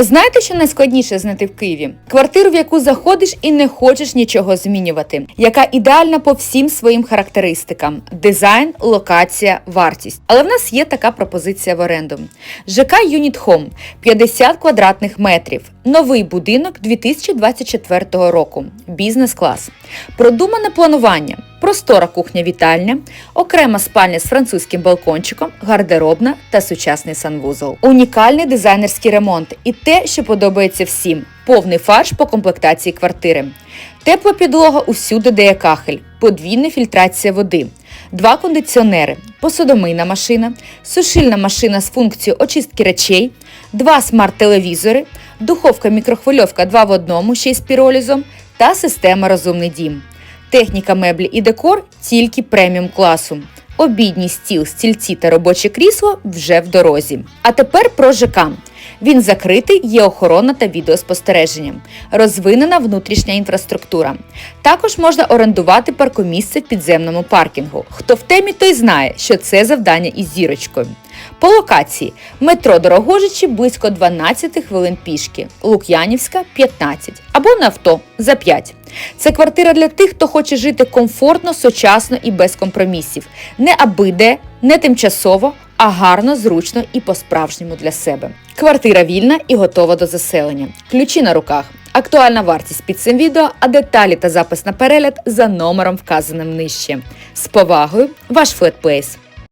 Знаєте, що найскладніше знайти в Києві? Квартиру, в яку заходиш і не хочеш нічого змінювати, яка ідеальна по всім своїм характеристикам: дизайн, локація, вартість. Але в нас є така пропозиція в оренду. ЖК Юніт Home 50 квадратних метрів. Новий будинок 2024 року. Бізнес-клас. Продумане планування. Простора кухня-вітальня, окрема спальня з французьким балкончиком, гардеробна та сучасний санвузол. Унікальний дизайнерський ремонт і те, що подобається всім: повний фарш по комплектації квартири. Тепла підлога усюди, де є кахель, подвійна фільтрація води, два кондиціонери, посудомийна машина, сушильна машина з функцією очистки речей, два смарт-телевізори, духовка мікрохвильовка 2 в одному, ще й з піролізом та система Розумний дім. Техніка меблі і декор тільки преміум класу. Обідній стіл, стільці та робоче крісло вже в дорозі. А тепер про ЖК. Він закритий, є охорона та відеоспостереження, розвинена внутрішня інфраструктура. Також можна орендувати паркомісце в підземному паркінгу. Хто в темі, той знає, що це завдання із зірочкою. По локації метро Дорогожичі близько 12 хвилин пішки, Лук'янівська 15 або на авто за 5. Це квартира для тих, хто хоче жити комфортно, сучасно і без компромісів. Не аби де, не тимчасово, а гарно, зручно і по-справжньому для себе. Квартира вільна і готова до заселення. Ключі на руках. Актуальна вартість під цим відео, а деталі та запис на перегляд за номером вказаним нижче. З повагою, ваш Флетплейс.